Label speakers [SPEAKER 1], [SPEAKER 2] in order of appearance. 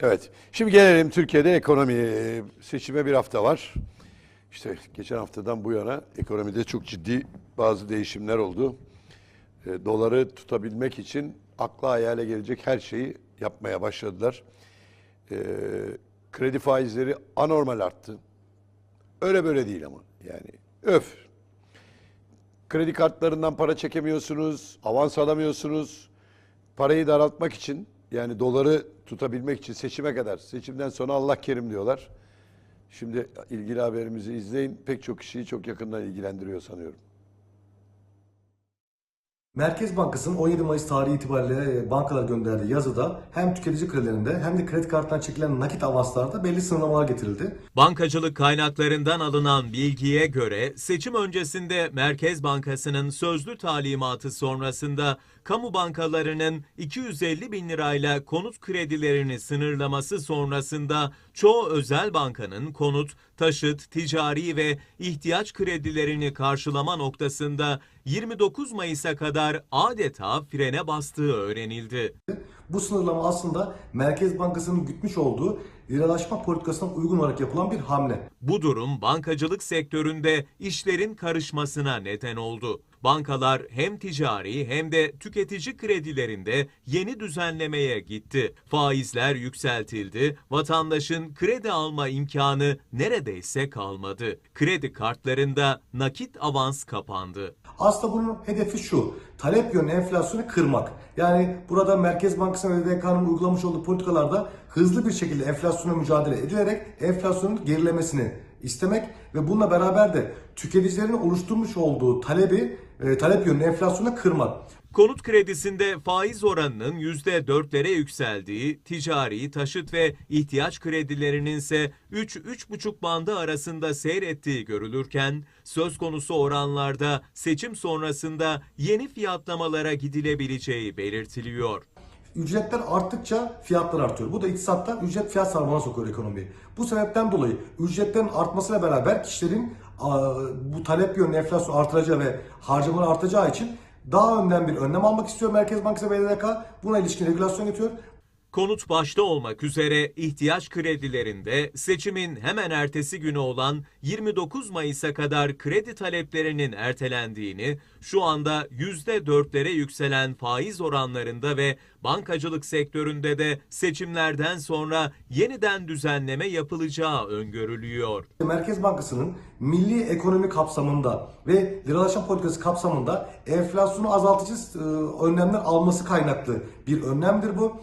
[SPEAKER 1] Evet. Şimdi gelelim Türkiye'de ekonomiye. Seçime bir hafta var. İşte geçen haftadan bu yana ekonomide çok ciddi bazı değişimler oldu. E, doları tutabilmek için akla hayale gelecek her şeyi yapmaya başladılar. E, kredi faizleri anormal arttı. Öyle böyle değil ama. Yani öf. Kredi kartlarından para çekemiyorsunuz, avans alamıyorsunuz. Parayı daraltmak için yani doları tutabilmek için seçime kadar, seçimden sonra Allah kerim diyorlar. Şimdi ilgili haberimizi izleyin. Pek çok kişiyi çok yakından ilgilendiriyor sanıyorum.
[SPEAKER 2] Merkez Bankası'nın 17 Mayıs tarihi itibariyle e, bankalar gönderdiği yazıda hem tüketici kredilerinde hem de kredi kartından çekilen nakit avanslarda belli sınırlamalar getirildi.
[SPEAKER 3] Bankacılık kaynaklarından alınan bilgiye göre seçim öncesinde Merkez Bankası'nın sözlü talimatı sonrasında kamu bankalarının 250 bin lirayla konut kredilerini sınırlaması sonrasında çoğu özel bankanın konut, taşıt, ticari ve ihtiyaç kredilerini karşılama noktasında 29 Mayıs'a kadar adeta frene bastığı öğrenildi.
[SPEAKER 2] Bu sınırlama aslında Merkez Bankası'nın gütmüş olduğu liralaşma politikasına uygun olarak yapılan bir hamle.
[SPEAKER 3] Bu durum bankacılık sektöründe işlerin karışmasına neden oldu. Bankalar hem ticari hem de tüketici kredilerinde yeni düzenlemeye gitti. Faizler yükseltildi, vatandaşın kredi alma imkanı neredeyse kalmadı. Kredi kartlarında nakit avans kapandı.
[SPEAKER 2] Aslında bunun hedefi şu, talep yönlü enflasyonu kırmak. Yani burada Merkez Bankası ve BDK'nın uygulamış olduğu politikalarda hızlı bir şekilde enflasyona mücadele edilerek enflasyonun gerilemesini istemek ve bununla beraber de tüketicilerin oluşturmuş olduğu talebi, e, talep yönlü enflasyonu kırmak.
[SPEAKER 3] Konut kredisinde faiz oranının %4'lere yükseldiği, ticari, taşıt ve ihtiyaç kredilerinin ise 3-3,5 bandı arasında seyrettiği görülürken, söz konusu oranlarda seçim sonrasında yeni fiyatlamalara gidilebileceği belirtiliyor.
[SPEAKER 2] Ücretler arttıkça fiyatlar artıyor. Bu da iktisatta ücret fiyat sarmalına sokuyor ekonomiyi. Bu sebepten dolayı ücretlerin artmasıyla beraber kişilerin bu talep yönlü enflasyon artıracağı ve harcamalar artacağı için daha önden bir önlem almak istiyor Merkez Bankası ve BDDK. Buna ilişkin regülasyon getiriyor.
[SPEAKER 3] Konut başta olmak üzere ihtiyaç kredilerinde seçimin hemen ertesi günü olan 29 Mayıs'a kadar kredi taleplerinin ertelendiğini, şu anda %4'lere yükselen faiz oranlarında ve bankacılık sektöründe de seçimlerden sonra yeniden düzenleme yapılacağı öngörülüyor.
[SPEAKER 2] Merkez Bankası'nın milli ekonomi kapsamında ve liralaşma politikası kapsamında enflasyonu azaltıcı e, önlemler alması kaynaklı bir önlemdir bu.